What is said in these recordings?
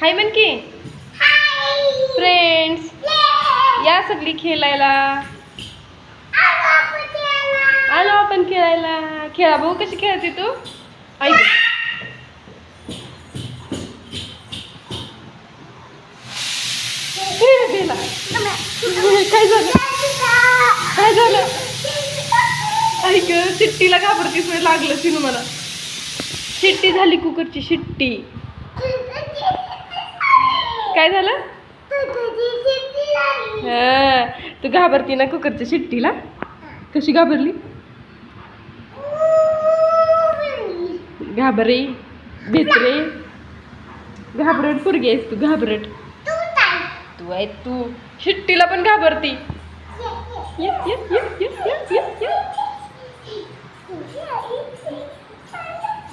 हाय म्हण की फ्रेंड्स या सगळी खेळायला. आलो आपण खेळायला. खेळा भाऊ कशी खेळते तू? ऐक काय झालं? काय झालं? ऐक शिट्टीला घाबरतीस लागलं तिनं मला शिट्टी झाली कुकरची शिट्टी. काय झालं? हा. तू घाबरती ना कुकरच्या शिट्टीला? कशी घाबरली? घाबरे भेत्रे घाबरट पोरगी आहेस तू घाबरट. तू आहे तू. शिट्टीला पण घाबरती. ये, ये, ये, ये, ये, ये, ये.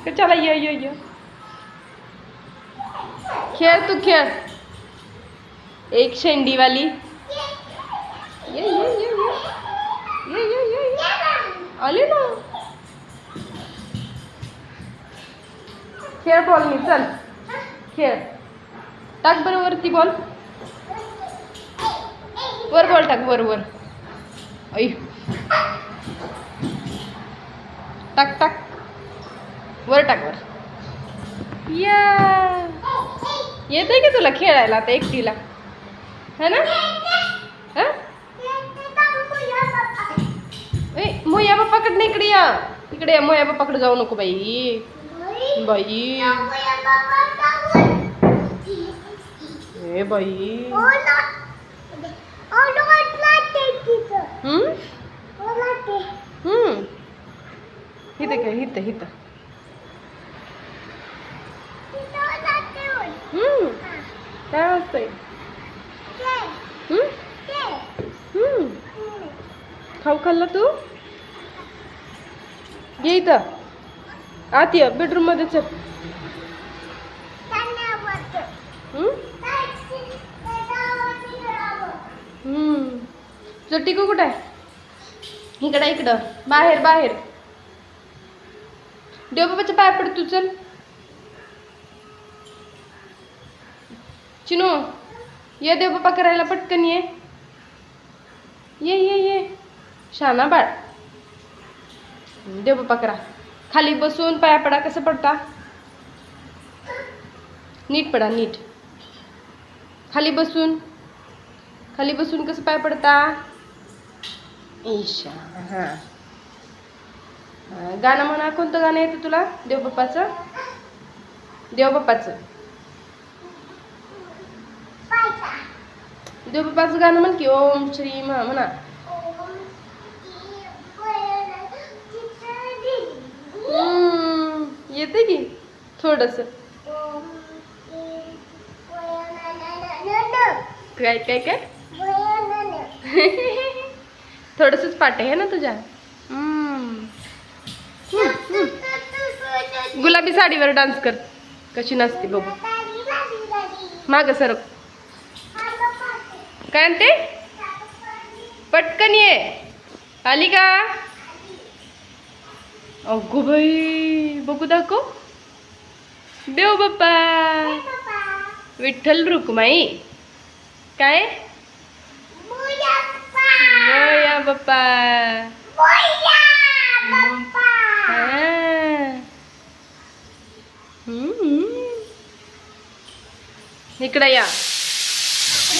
का चला ये ये ये. खेळ तू खेळ. एक शेंडीवाली. ये ये ये ये. ये ये ये आले ना. खेळ बॉलनी चल. खेळ. टाक बरं वरती बॉल वर बॉल टाक वर वर. ऐ टाक टाक. वर टाक वर. या. येते की तुला खेळायला आता एकटीला? है ना? मोया बाप्पाकडनं इकडे या. इकडे मोया बाप्पाकडे जाऊ नको बाई. बाई. हे बाई. हित काय हित हित काय वाजतंय? खाऊ खाल्ला तू? ये इथं. आत ये बेडरूममध्ये चल. हम्म? तुझं टिकू कुठं आहे? इकडं इकडं. बाहेर बाहेर. देवबाबाच्या पाय पड तू चल. चिनू. ये देवबापा करायला पटकन ये. ये ये ये. शाना बाळ. देवबापा करा. खाली बसून पाया पडा कसं पडता? नीट पडा नीट. खाली बसून. खाली बसून कसं पाय पडता? ईशा हां. गाणं म्हणा कोणतं गाणं येतं तुला? देवबाप्पाचं देवबाप्पाचं देवबाप्पाचं गाणं म्हण की ओम श्री मा म्हणा. येते की? थोडस. काय काय काय? थोडसच पाठ आहे ना तुझ्या? गुलाबी साडीवर डान्स कर. कशी नसते बघू. माग सरक. काय आणते पटकन ये. आली का? अगो बाई, बघू दाखव. देव बाप्पा. विठ्ठल रुक्माई. काय? मोया बाप्पा. हा. हम्म. इकडं या.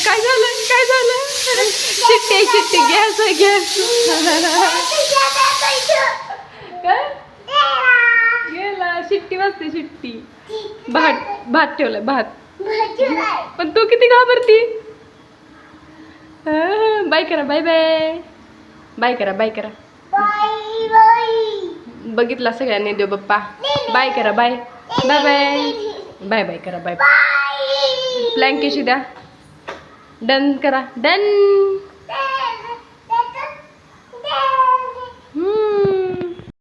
काय झालं? काय झालं? शिट्टी शिट्टी गॅस गॅस काय? गेला. शिट्टी वाजते शिट्टी. भात भात ठेवलाय भात. पण तू किती घाबरती? बाय करा बाय बाय. बाय करा बाय करा. बघितला सगळ्यांनी देव बाप्पा? बाय करा bye. Bye bye. Bye bye करा बाय. प्लॅन कशी द्या. dan kerah dan